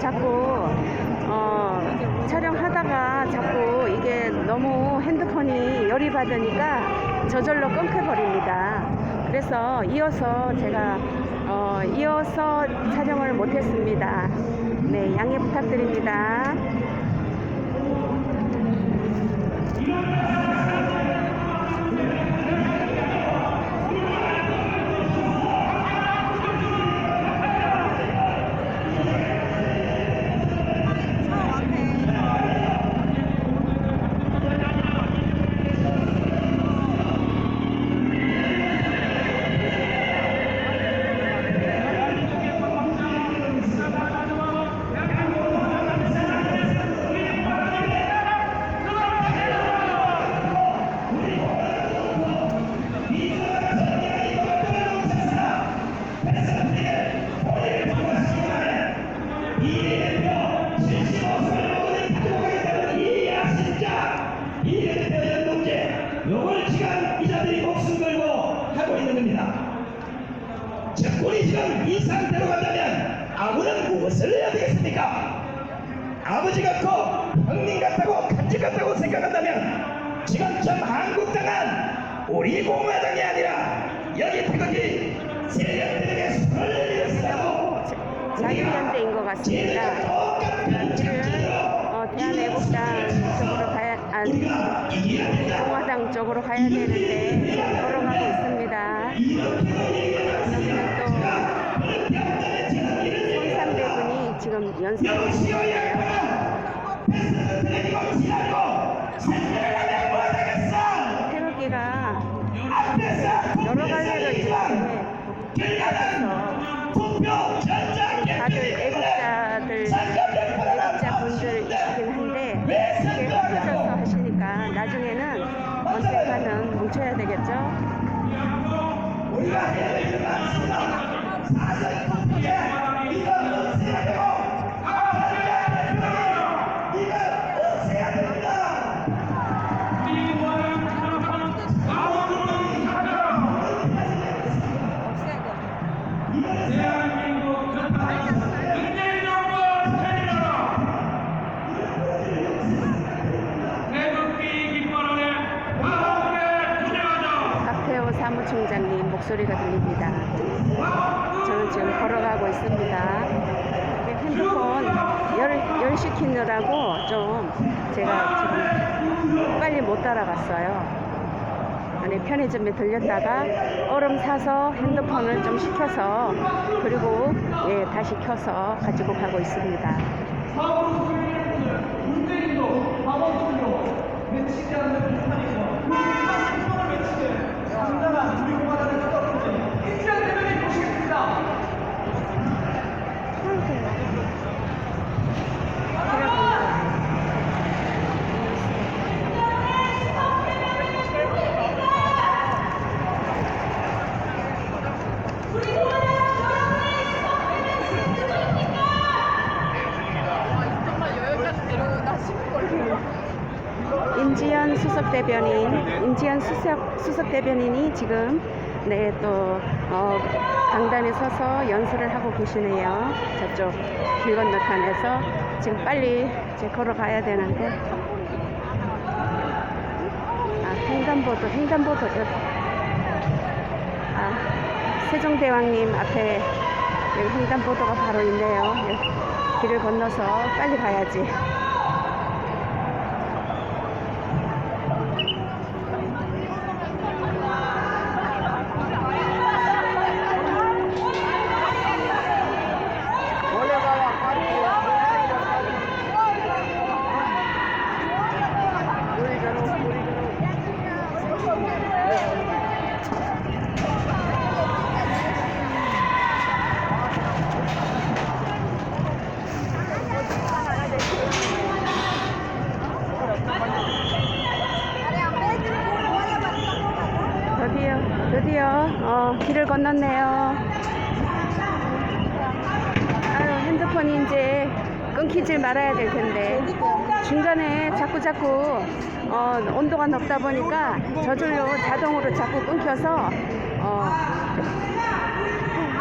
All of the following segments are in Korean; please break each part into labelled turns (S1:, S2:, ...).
S1: 자꾸 어, 촬영하다가 자꾸 이게 너무 핸드폰이 열이 받으니까 저절로 끊겨버립니다. 그래서 이어서 제가 어, 이어서 촬영을 못했습니다. 네 양해 부탁드립니다
S2: 된다.
S1: 공화당 쪽으로 가야 되는데 못 따라갔어요. 아니 편의점에 들렸다가 얼음 사서 핸드폰을 좀 식혀서 그리고 예, 다시 켜서 가지고 가고 있습니다. 임지연 수석 대변인, 임지연 수석, 수석 대변인이 지금 네, 또, 어, 강단에 서서 연설을 하고 계시네요. 저쪽 길 건너편에서 지금 빨리 이제 걸어가야 되는데. 아, 횡단보도, 횡단보도. 아, 세종대왕님 앞에 여기 횡단보도가 바로 있네요. 여기 길을 건너서 빨리 가야지. 드디어 드디어 어, 길을 건넜네요. 아유 핸드폰이 이제 끊기질 말아야 될 텐데. 중간에 자꾸 자꾸 어, 온도가 높다 보니까 저절로 자동으로 자꾸 끊겨서 어,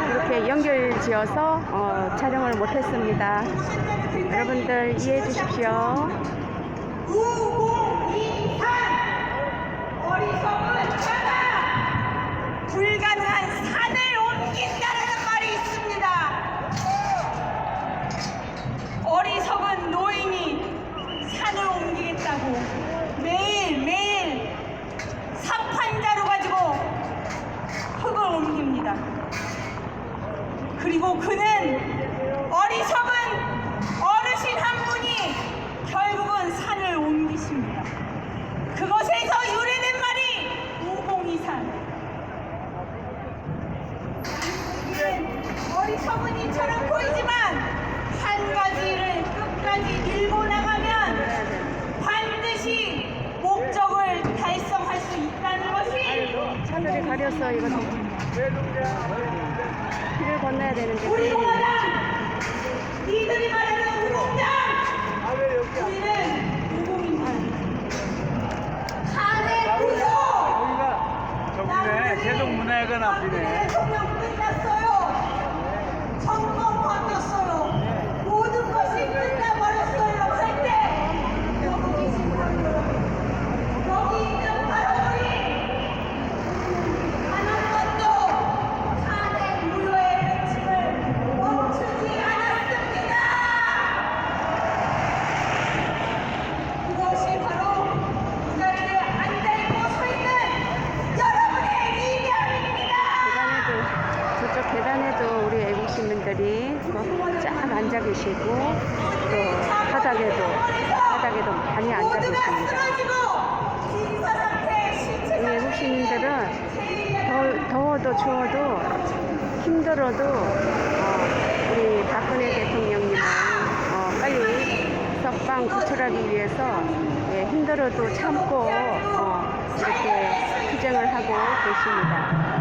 S3: 이렇게 연결 지어서 어, 촬영을 못했습니다. 여러분들 이해해 주십시오.
S4: 5023 어리석은 바뀐다라는 말이 있습니다. 어리석은 노인이 산을 옮기겠다고 매일매일 사판자루 가지고 흙을 옮깁니다. 그리고 그는 느렸어
S3: 이거 길을 건너야 되는데
S4: 우리 공화당! 이들이 말하는 우공장 우리는 우공입니다. 사내 구조!
S1: 여기가 저기네 세종문화회관
S3: 하기 위해서 예, 힘들어도 참고 어, 이렇게 투쟁을 하고 계십니다.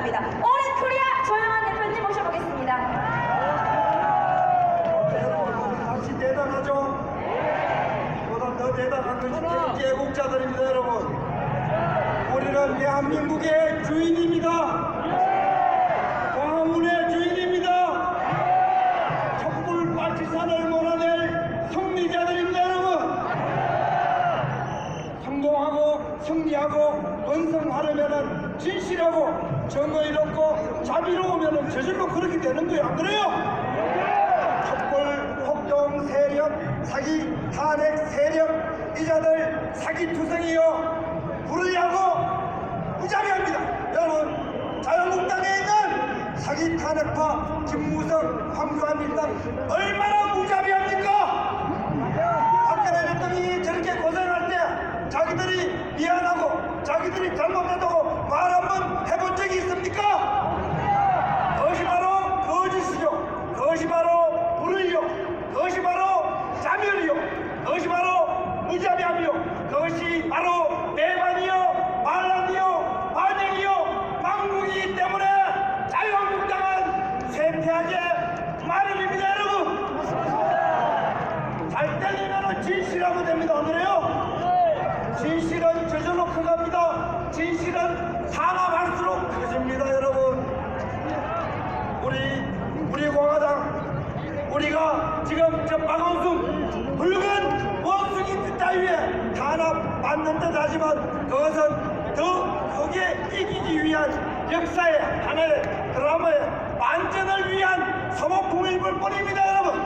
S5: 감사합니다. 오랜 코리아 조영한 대표님 모셔보겠습니다.
S6: 당신 대단하죠? 보다 더 대단한 것이 개국자들입니다, 여러분. 우리는 대한민국의 주인입니다. 선거에 놓고 자비로우면 제절로 그렇게 되는 거예요. 안 그래요? 촛불, 폭동, 세력, 사기, 탄핵, 세력, 이자들 사기투성이요. 불을 야고 무자비합니다. 여러분 자유한국당에 있는 사기 탄핵파 김무성, 황교안 일당 얼마나 무자비합니까? 우리가 지금 저 박원순 붉은 원숭이 따위에 탄압 받는 듯 하지만 그것은 더 크게 이기기 위한 역사의 하나의 드라마의 반전을 위한 소모품일 뿐입니다 여러분.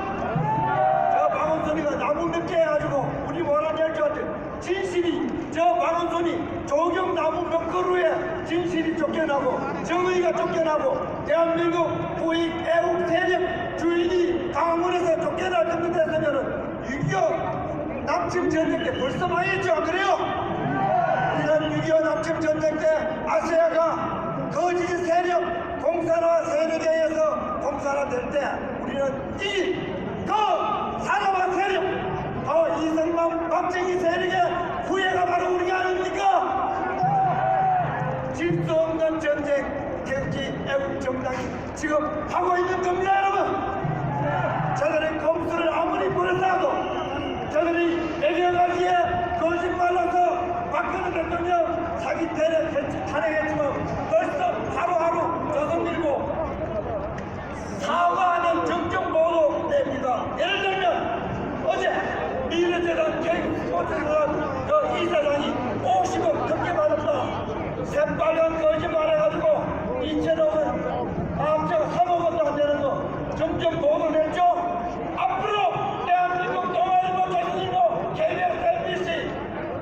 S6: 저 박원순이가 나무 몇개 해가지고 우리 뭐라니 할줄 알았지? 진실이. 저 박원순이 조경 나무 몇 그루에 진실이 쫓겨나고 정의가 쫓겨나고 대한민국 후익 애국 세력 주인이 강원에서 쫓겨날 정도 됐으면은 6.25 남침 전쟁 때 벌써 망했죠 안 그래요? 우리는 6.25 남침 전쟁 때 아시아가 거짓 세력 공산화 세력에 의해서 공산화 될 때 우리는 이긴 그 산업화 세력 그 이승만 박정희 세력의 후예가 바로 우리가 아닙니까? 질 수 없는 전쟁 태극기 애국 정당이 지금 하고 있는 겁니다 여러분 저들의 검수를 아무리 부렸어도 저들이 내려가기에 거짓말로서 박근혜 대통령 사기 탄핵, 탄핵했지만 벌써 하루하루 저승밀고 사과하는 정정 보도 냅니다. 예를 들면 어제 미래재단 K스포츠재단 그 이사장이 50억 넘게 받았다. 새빨간 거짓말해가지고 이채널은 암자가 3억 원도 안 되는 거 점점 보도 냈죠. 앞으로 대한민국 동아일보, 조선일보, KBS, MBC,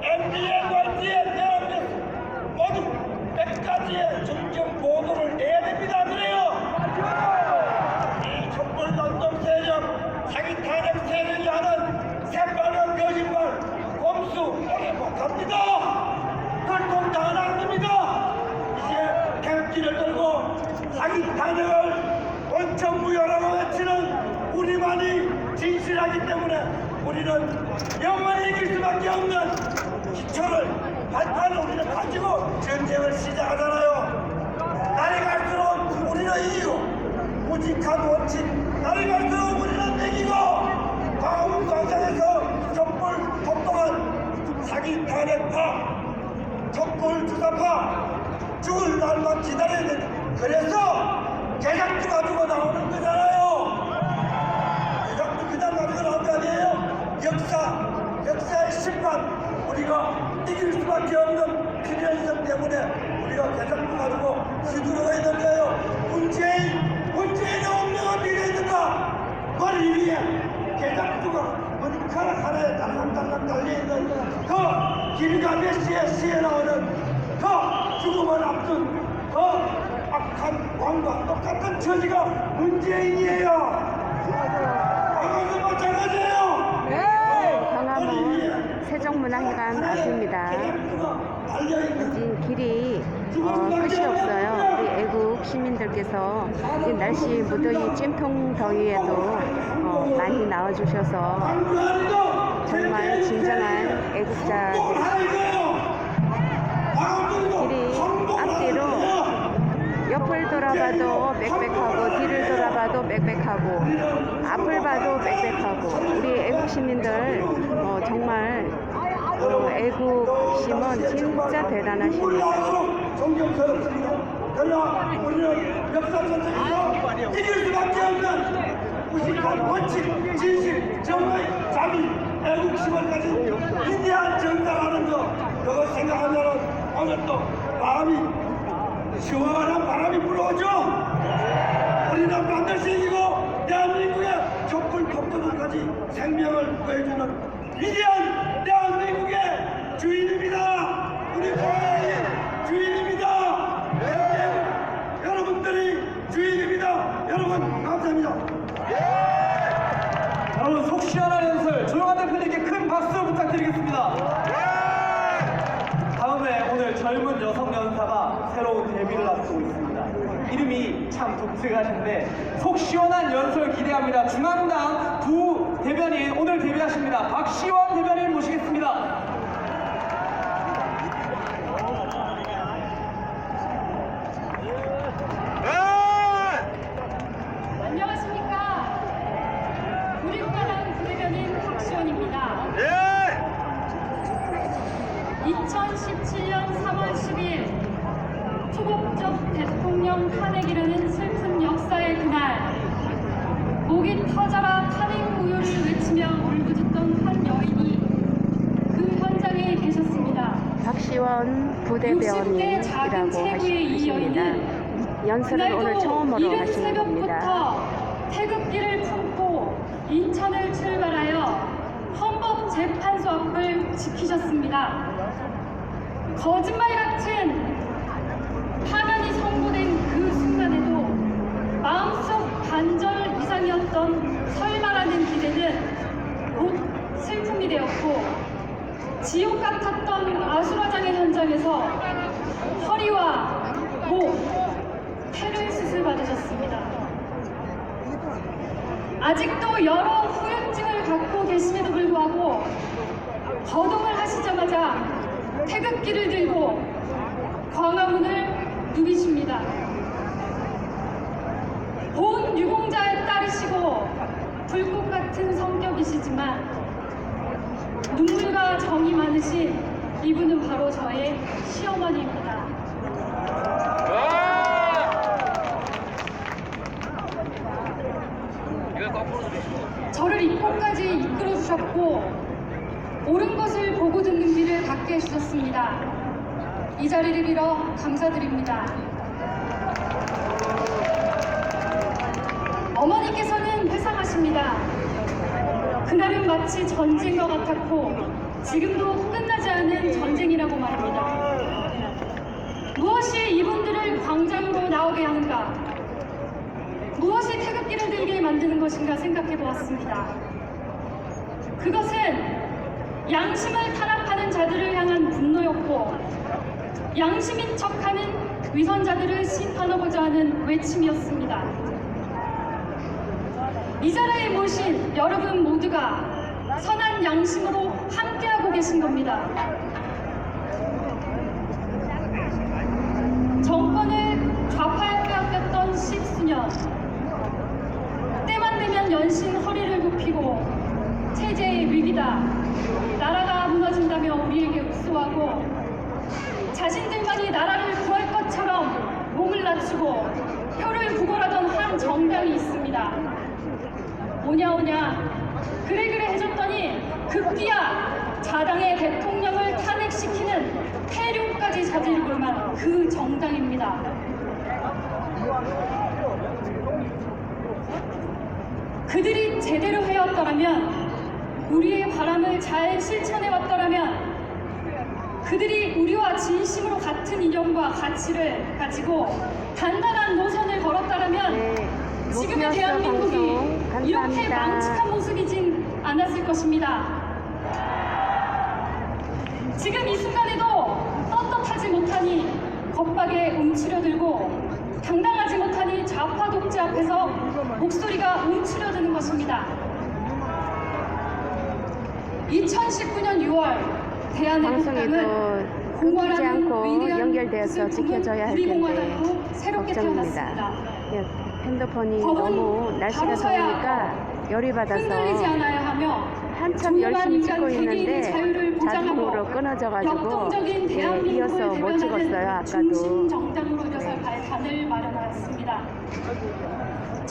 S6: MBN, YTN, 대한민국 모두 100가지의 점점 보도를 내야 됩니다. 안 그래요? 이 촛불 난동 세력, 사기 탄핵 세력이 하는 새빨간 거짓말, 꼼수 오래 못합니다. 결통 다 났습니다. 이제 태극기를 들고 사기 탄핵을 원천무효라고 외치는 우리만이 진실하기 때문에 우리는 영원히 이길 수밖에 없는 기초를 발판을 우리는 가지고 전쟁을 시작하잖아요. 날이 갈수록 우리는 이기고 무직한 원칙 날이 갈수록 우리는 이기고 광화문 광장에서 촛불 폭동한 사기 탄핵파 주사파 죽을 날만 된다 그래서 개각도 가지고 나오는 거잖아요? 개각도 그냥 가지고 나온 거 아니에요? 역사 역사의 심판. 우리가 이길 수밖에 없는 필연성 때문에 우리가 개각도 가지고 휘두르고 있는 거예요? 문재인 문재인의 운명은 미래 있는가 머리 위에 개각도가 머리카락 하나에 달랑달랑 달려있는 그 길가메시의 시에 나오는 그 죽음을 앞둔 그 악한 왕과 똑같은 처지가 문재인이에요 방금도 마찬가지예요
S1: 광화문 세종문화회관 앞입니다. 지금 길이 어, 끝이 없어요. 우리 애국 시민들께서 이 날씨 무더위 찜통 더위에도 어, 많이 나와주셔서 정말 진정한 애국자들 돌아봐도 빽빽하고 뒤를 돌아봐도 빽빽하고 앞을 봐도 빽빽하고 우리 애국 시민들 어, 정말 어, 애국심은 진짜 대단하십니다.
S6: 무식한 원칙, 진실, 정의, 자비, 애국심을 가진 위대한 정당하는 것 그거 생각하면 오늘 또 마음이 시원한 바람이 불어오죠. 우리는 반드시 이기고 대한민국의 촛불 폭동을까지 생명을 구해주는 위대한 대한민국 예, 주인입니다. 예, 여러분들이 주인입니다. 여러분 감사합니다.
S7: 여러분 속 시원한 연설 조용한 대표님께 큰 박수 부탁드리겠습니다. 다음에 오늘 젊은 여성 연사가 새로운 데뷔를 앞두고 있습니다. 이름이 참 독특하신데 속 시원한 연설 기대합니다. 중앙당 부 대변인 오늘 데뷔하십니다. 박시원 대변인 모시겠습니다.
S8: 안녕하십니까. 우리국가당 부대변인 박시원입니다. 2017년 3월 10일 초법적 대통령 탄핵이라는 슬픈 역사의 그날 목이 터져라 탄핵 우유를 외치며 울부짖던 한 여인이 그 현장에 계셨습니다.
S1: 박시원
S8: 60대
S1: 부대변인이라고
S8: 작은 체구의 이
S1: 하십니다.
S8: 여인은
S1: 연설을 오늘 처음으로 하시는 겁니다.
S8: 새벽부터 태극기를 품고 인천을 출발하여 헌법재판소 앞을 지키셨습니다. 거짓말 같은 파면이 선고된 그 순간에도 마음속 간절 이상이었던 설마라는 기대는 곧 슬픔이 되었고 지옥 같았던 아수라장의 현장에서 허리와 목, 폐를 수술 받으셨습니다. 아직도 여러 후유증을 갖고 계심에도 불구하고 거동을 하시자마자 태극기를 들고 광화문을 누비십니다. 본 유공자의 딸이시고 불꽃 같은 성격이시지만 눈물과 정이 많으신 이분은 바로 저의 시어머니입니다. 저를 이곳까지 이끌어 주셨고 옳은 것을 보고 듣는 귀를 갖게 해주셨습니다. 이 자리를 빌어 감사드립니다. 어머니께서는 회상하십니다. 그날은 마치 전쟁과 같았고 지금도 끝나지 않은 전쟁이라고 말합니다. 무엇이 이분들을 광장으로 나오게 하는가? 태극기를 들게 만드는 것인가 생각해 보았습니다. 그것은 양심을 탄압하는 자들을 향한 분노였고 양심인 척하는 위선자들을 심판하고자 하는 외침이었습니다. 이 자리에 모신 여러분 모두가 선한 양심으로 함께하고 계신 겁니다. 정권을 좌파에 빼앗겼던 십수년 연신 허리를 굽히고 체제의 위기다 나라가 무너진다며 우리에게 욱수하고 자신들만이 나라를 구할 것처럼 몸을 낮추고 표를 구걸하던 한 정당이 있습니다 오냐 오냐 그래 그래 해줬더니 급기야 자당의 대통령을 탄핵시키는 폐륜까지 저지르고 만그 정당입니다. 그들이 제대로 해왔더라면 우리의 바람을 잘 실천해 왔더라면 그들이 우리와 진심으로 같은 이념과 가치를 가지고 단단한 노선을 걸었다라면
S1: 네,
S8: 지금의 대한민국이
S1: 방송
S8: 이렇게. 망측한 모습이진 않았을 것입니다. 지금 이 순간에도 떳떳하지 못하니 겁박에 움츠려들고 당당하지 못하니 좌파 독재 앞에서 목소리가 움츠려드는 것입니다. 2019년 6월 대한애국당은
S1: 끊기지 않고 연결되어서 지켜져야 할 텐데 걱정입니다. 예, 핸드폰이 너무 날씨가 더우니까 열이 받아서 한참 열심히 찍고 있는데 자동으로 끊어져가지고 예, 이어서 못 찍었어요
S8: 대변하는 중심
S1: 아까도
S8: 정당으로 이어설 발판을 마련하였습니다.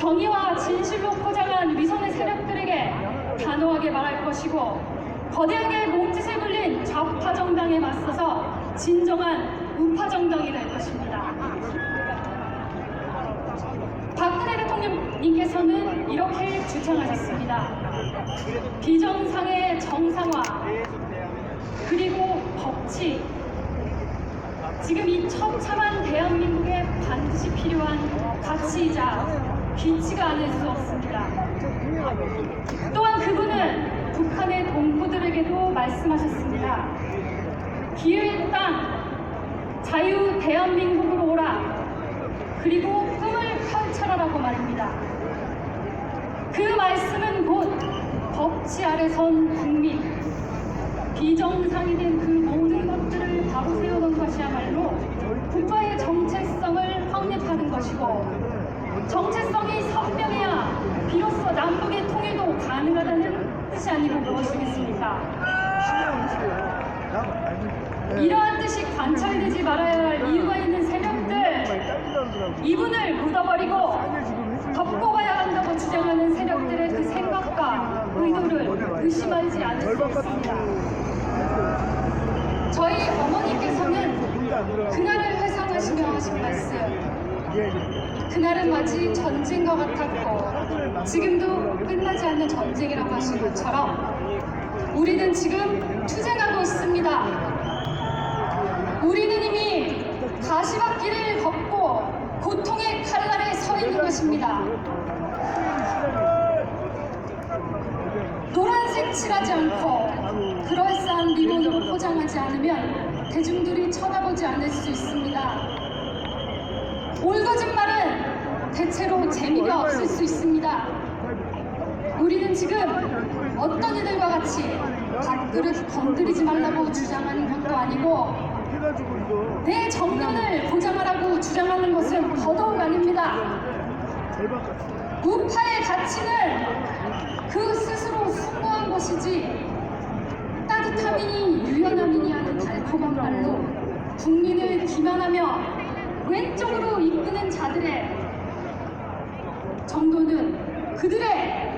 S8: 정의와 진실로 포장한 위선의 세력들에게 단호하게 말할 것이고 거대하게 몸짓을 굴린 좌파 정당에 맞서서 진정한 우파 정당이 될 것입니다. 박근혜 대통령님께서는 이렇게 주창하셨습니다. 비정상의 정상화 그리고 법치 지금 이 처참한 대한민국에 반드시 필요한 가치이자 기치가 아닐 수 없습니다. 또한 그분은 북한의 동포들에게도 말씀하셨습니다. 기회의 땅, 자유 대한민국으로 오라. 그리고 꿈을 펼쳐라라고 말입니다. 그 말씀은 곧 법치 아래 선 국민, 비정상이 된 그 모든 것들을 바로 세우는 것이야말로 국가의 정체성을 확립하는 것이고 정체성이 선명해야 비로소 남북의 통일도 가능하다는 뜻이 아니고 무엇이겠습니까? 이러한 뜻이 관찰되지 말아야 할 이유가 있는 세력들 이분을 묻어버리고 덮고 가야 한다고 주장하는 세력들의 그 생각과 의도를 의심하지 않을 수 있습니다. 저희 어머니께서는 그날을 회상하시며 하신 말씀 그날은 마치 전쟁과 같았고 지금도 끝나지 않는 전쟁이라고 하신 것처럼 우리는 지금 투쟁하고 있습니다. 우리는 이미 가시밭길을 걷고 고통의 칼날에 서 있는 것입니다. 노란색 칠하지 않고 그럴싸한 리본으로 포장하지 않으면 대중들이 쳐다보지 않을 수 있습니다. 올거진 말은 대체로 재미가 없을 수 있습니다. 우리는 지금 어떤 이들과 같이 밥그릇 건드리지 말라고 주장하는 것도 아니고 내 정년을 보장하라고 주장하는 것은 더더욱 아닙니다. 우파의 가치는 그 스스로 숭고한 것이지 따뜻함이니 유연함이니 하는 달콤한 말로 국민을 기만하며 왼쪽으로 이끄는 자들의 정도는 그들의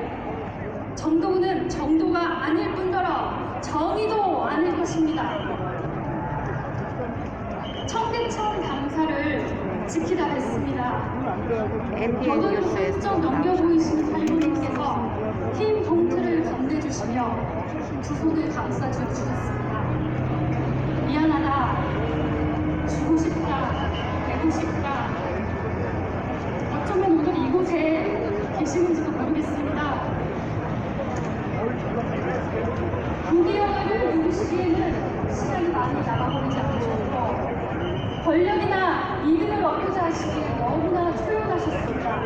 S8: 정도는 정도가 아닐 뿐더러 정의도 아닐 것입니다. 청계천 강사를 지키다 뵀습니다.
S1: MBN 뉴스에서
S8: 훌쩍 넘겨 보이시는 할머니께서 흰 봉투를 건네주시며 두 손을 감싸주 주셨습니다. 미안하다. 주고 싶다. 되고 싶다. 어쩌면 오늘 이곳에 계시는지도 모르겠습니다. 고기영화를 누르시기에는 시간이 많이 남아버리지 않으셨고 권력이나 이름을 얻고자 하시기에 너무나 초연하셨습니다.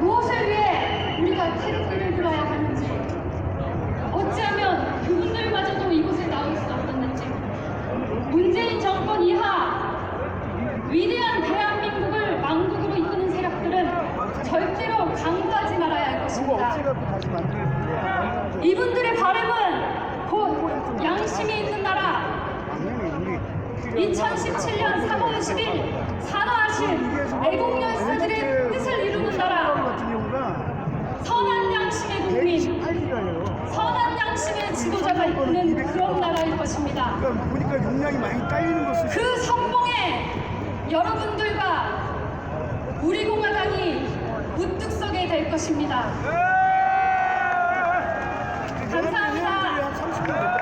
S8: 무엇을 위해 우리가 태극기를 들어야 하는지 어찌하면 그분들마저도 이곳에 나올 수 없었는지 문재인 정권 이하 위대한 대한민국을 망국으로 이끄는 세력들은 절대로 강구하지 말아야 할 것입니다. 이분들의 바람은 곧 양심이 있는 나라 2017년 3월 10일 산화하신 애국 열사들의 뜻을 이루는 나라. 선한 양심의 국민 선한 양심의 지도자가 이끄는 그런 나라일 것입니다.
S6: 보니까 용량이 많이 깔리는 것을
S8: 그 선봉에 여러분들과 우리 공화당이 우뚝 서게 될 것입니다. 감사합니다.
S6: 한 30년